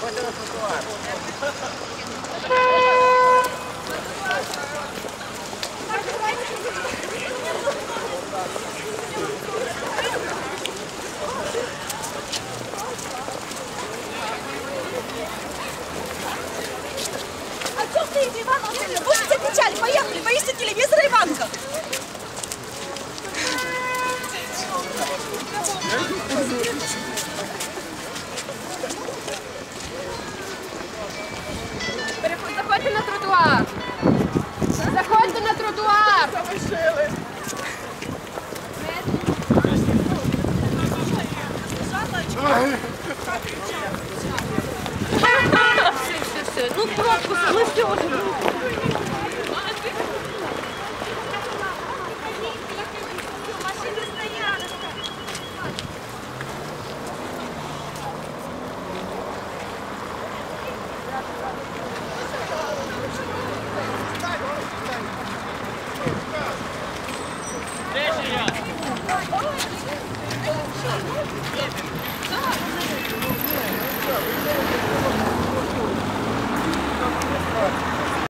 Vai ter na fotografia. Будете кричали? Поехали, боишься телевизора, Иванка? Переходь- Заходьте на тротуар. Заходьте на тротуар. Все, все, все. Ну, пробку, мы все уже.